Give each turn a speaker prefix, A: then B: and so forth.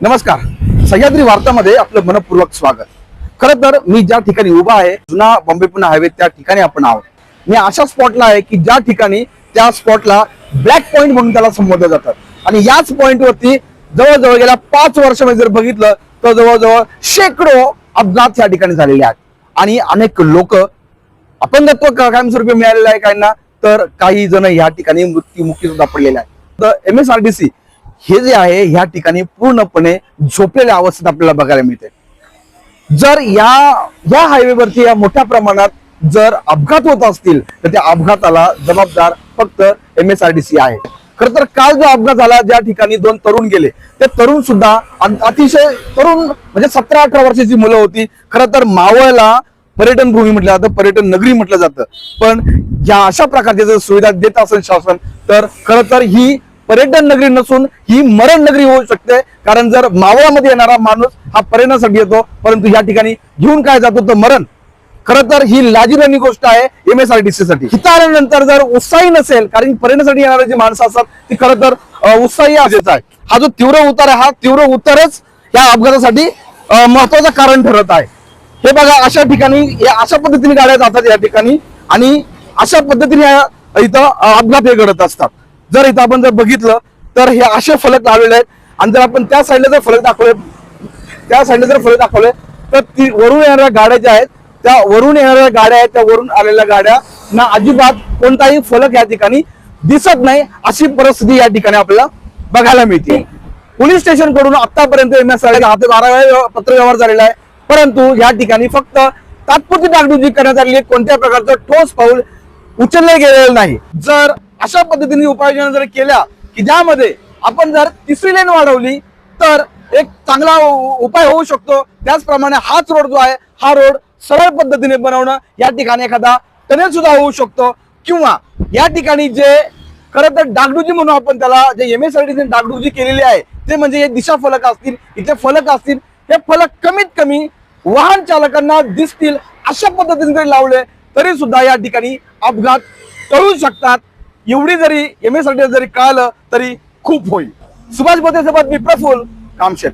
A: नमस्कार. सह्याद्री वार्तामध्ये आपलं मनपूर्वक स्वागत. खरं तर मी ज्या ठिकाणी उभा आहे जुना बॉम्बे पुणे हायवे त्या ठिकाणी आपण आहोत. मी अशा स्पॉटला आहे की ज्या ठिकाणी त्या स्पॉटला ब्लॅक पॉइंट म्हणून त्याला संबोधलं जातं. आणि याच पॉइंटवरती जवळजवळ गेल्या पाच वर्षामध्ये जर बघितलं तर जवळजवळ शेकडो अपघात या ठिकाणी झालेले आहेत. आणि अनेक लोक अपंगत्व कायमस्वरूपी मिळालेलं आहे काहींना तर काही जण या ठिकाणी मृत्यूमुखी सुद्धा पडलेले आहेत. तर M S R D C हे जे आहे ह्या ठिकाणी पूर्णपणे झोपलेल्या अवस्थेत आपल्याला बघायला मिळते. जर या या हायवेवरती या मोठ्या प्रमाणात जर अपघात होत असतील तर त्या अपघाताला जबाबदार फक्त M S R D C आहे. खर तर काल जो अपघात झाला ज्या ठिकाणी दोन तरुण गेले ते तरुण सुद्धा अतिशय तरुण म्हणजे सतरा अठरा वर्षाची मुलं होती. खरं तर मावळला पर्यटन भूमी म्हटलं जातं पर्यटन नगरी म्हटलं जातं. पण या अशा प्रकारच्या जर सुविधा देत असेल शासन तर खरं तर ही पर्यटन नगरी नसून ही मरण नगरी होऊ शकते. कारण जर मावळामध्ये येणारा माणूस हा पर्यटनासाठी येतो परंतु या ठिकाणी घेऊन काय जातो तर मरण. खर तर ही लाजीरणी गोष्ट आहे M S R T C साठी. इथं आल्यानंतर जर उत्साही नसेल कारण पर्यटनासाठी येणारे जी माणसं असतात ती खरं तर उत्साही असायचा आहे हा जो तीव्र उतार आहे हा तीव्र उतारच या अपघातासाठी महत्वाचं कारण ठरत आहे. हे बघा अशा ठिकाणी या अशा पद्धतीने गाड्या जातात या ठिकाणी आणि अशा पद्धतीने इथं अपघात हे घडत असतात. जर इथं आपण जर बघितलं तर हे असे फलक लावलेले आहेत. आणि जर आपण त्या साईडला जर फलक दाखवले त्या साईडला जर फलक दाखवले तर ती वरून येणाऱ्या गाड्या ज्या आहेत त्या वरून येणाऱ्या गाड्या आहेत त्या वरून आलेल्या गाड्या ना अजिबात कोणताही फलक या ठिकाणी दिसत नाही अशी परिस्थिती या ठिकाणी आपल्याला बघायला मिळते. पोलीस स्टेशनकडून आतापर्यंत एम एस हाती बारा वेळा झालेला आहे. परंतु या ठिकाणी फक्त तात्पुरती डागडुजी करण्यात आलेली आहे. कोणत्या प्रकारचं ठोस पाऊल उचलले गेलेलं नाही. जर अशा पद्धतीने उपाययोजना जर केल्या की ज्यामध्ये आपण जर तिसरी लेन वाढवली तर एक चांगला उपाय होऊ शकतो. त्याचप्रमाणे हाच रोड जो आहे हा रोड सरळ पद्धतीने बनवणं या ठिकाणी एखादा टनेल सुद्धा होऊ शकतो. किंवा या ठिकाणी जे खरं तर डागडुजी म्हणून आपण त्याला जे एम एस आर टी डागडुजी केलेली आहे ते म्हणजे हे दिशा फलक असतील इथे फलक असतील हे फलक कमीत कमी वाहन चालकांना दिसतील अशा पद्धतीने जरी लावले तरी सुद्धा या ठिकाणी अपघात टळू शकतात. एवढी जरी एम एस आर टी जरी कळालं तरी खूप होईल. सुभाष बोते सोबत मी प्रफुल कामशेत.